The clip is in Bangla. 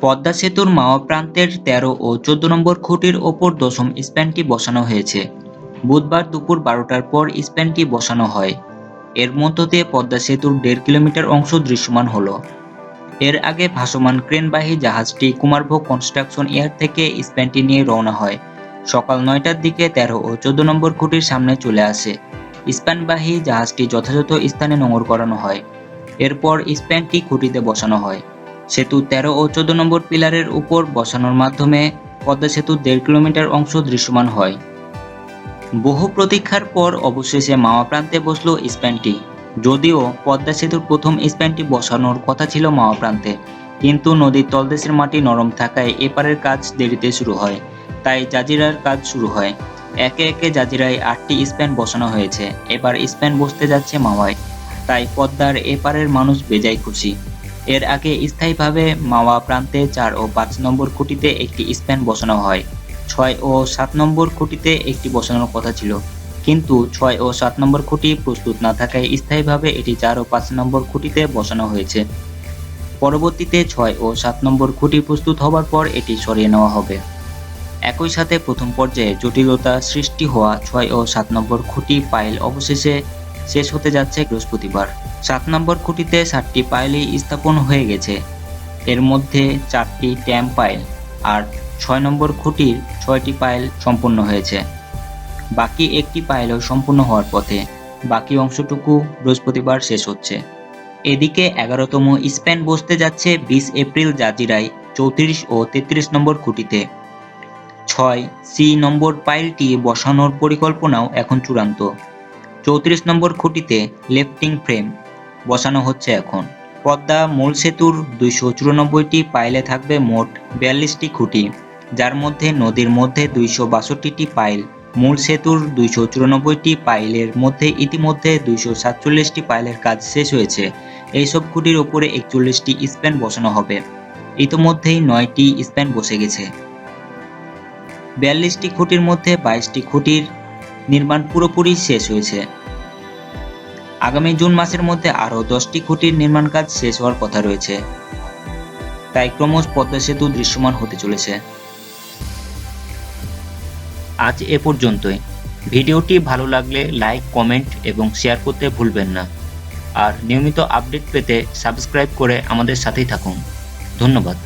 পদ্মা সেতুর মাওয়া প্রান্তের তেরো ও চোদ্দ নম্বর খুঁটির ওপর দশম স্প্যানটি বসানো হয়েছে। বুধবার দুপুর বারোটার পর স্প্যানটি বসানো হয়। এর মধ্য দিয়ে পদ্মা সেতুর দেড় কিলোমিটার অংশ দৃশ্যমান হলো। এর আগে ভাসমান ক্রেনবাহী জাহাজটি কুমারভোগ কনস্ট্রাকশন এয়ার থেকে স্প্যানটি নিয়ে রওনা হয়। সকাল নয়টার দিকে তেরো ও চোদ্দ নম্বর খুঁটির সামনে চলে আসে। স্প্যানবাহী জাহাজটি যথাযথ স্থানে নোঙর করানো হয়। এরপর স্প্যানটি খুঁটিতে বসানো হয়। সেতু তেরো ও চোদ্দ নম্বর পিলারের উপর বসানোর মাধ্যমে পদ্মা সেতুর দেড় কিলোমিটার অংশ দৃশ্যমান হয়। বহু প্রতীক্ষার পর অবশেষে মাওয়া প্রান্তে বসল স্প্যানটি। যদিও পদ্মা সেতুর প্রথম স্প্যানটি বসানোর কথা ছিল মাওয়া প্রান্তে, কিন্তু নদীর তলদেশের মাটি নরম থাকায় এপারের কাজ দেরিতে শুরু হয়, তাই জাজিরার কাজ শুরু হয়। একে একে জাজিরায় আটটি স্প্যান বসানো হয়েছে। এবার স্প্যান বসতে যাচ্ছে মাওয়ায়, তাই পদ্মার এপারের মানুষ বেজায় খুশি। এর আগে স্থায়ীভাবে মাওয়া প্রান্তে চার ও পাঁচ নম্বর খুঁটিতে একটি স্প্যান বসানো হয়, ছয় ও সাত নম্বর খুঁটিতে একটি বসানোর কথা ছিল। কিন্তু ছয় ও সাত নম্বর খুঁটি প্রস্তুত না থাকায় স্থায়ীভাবে এটি চার ও পাঁচ নম্বর খুঁটিতে বসানো হয়েছে। পরবর্তীতে ছয় ও সাত নম্বর খুঁটি প্রস্তুত হবার পর এটি সরিয়ে নেওয়া হবে। একই সাথে প্রথম পর্যায়ে জটিলতা সৃষ্টি হওয়া ছয় ও সাত নম্বর খুঁটি পাইল অবশেষে শেষ হতে যাচ্ছে বৃহস্পতিবার। সাত নম্বর খুঁটিতে সাতটি পাইলই স্থাপন হয়ে গেছে। এর মধ্যে চারটি ট্যাম পাইল আর ছয় নম্বর খুঁটির ছয়টি পাইল সম্পূর্ণ হয়েছে। বাকি একটি পাইলও সম্পূর্ণ হওয়ার পথে। বাকি অংশটুকু বৃহস্পতিবার শেষ হচ্ছে। এদিকে এগারোতম স্প্যান বসতে যাচ্ছে বিশ এপ্রিল জাজিরায় চৌত্রিশ ও তেত্রিশ নম্বর খুঁটিতে। ছয় সি নম্বর পাইলটি বসানোর পরিকল্পনাও এখন চূড়ান্ত। চৌত্রিশ নম্বর খুঁটিতে লেফটিং ফ্রেম বসানো হচ্ছে এখন। পদ্মা মূল সেতুর দুইশো চুরানব্বইটি পাইলে থাকবে মোট বিয়াল্লিশটি খুঁটি, যার মধ্যে নদীর মধ্যে দুইশো বাষট্টিটি পাইল, মূল সেতুর দুইশো চুরানব্বইটি পাইলের মধ্যে ইতিমধ্যে দুইশো সাতচল্লিশটি পাইলের কাজ শেষ হয়েছে। এইসব খুঁটির ওপরে একচল্লিশটি স্প্যান বসানো হবে। ইতিমধ্যেই নয়টি স্প্যান বসে গেছে। বিয়াল্লিশটি খুঁটির মধ্যে বাইশটি খুঁটির নির্মাণ পুরোপুরি শেষ হয়েছে। আগামী জুন মাসের মধ্যে আরও দশটি খুঁটির নির্মাণ কাজ শেষ হওয়ার কথা রয়েছে। তাই ক্রমশ পদ্মা সেতু দৃশ্যমান হতে চলেছে। আজ এ পর্যন্তই। ভিডিওটি ভালো লাগলে লাইক, কমেন্ট এবং শেয়ার করতে ভুলবেন না। আর নিয়মিত আপডেট পেতে সাবস্ক্রাইব করে আমাদের সাথেই থাকুন। ধন্যবাদ।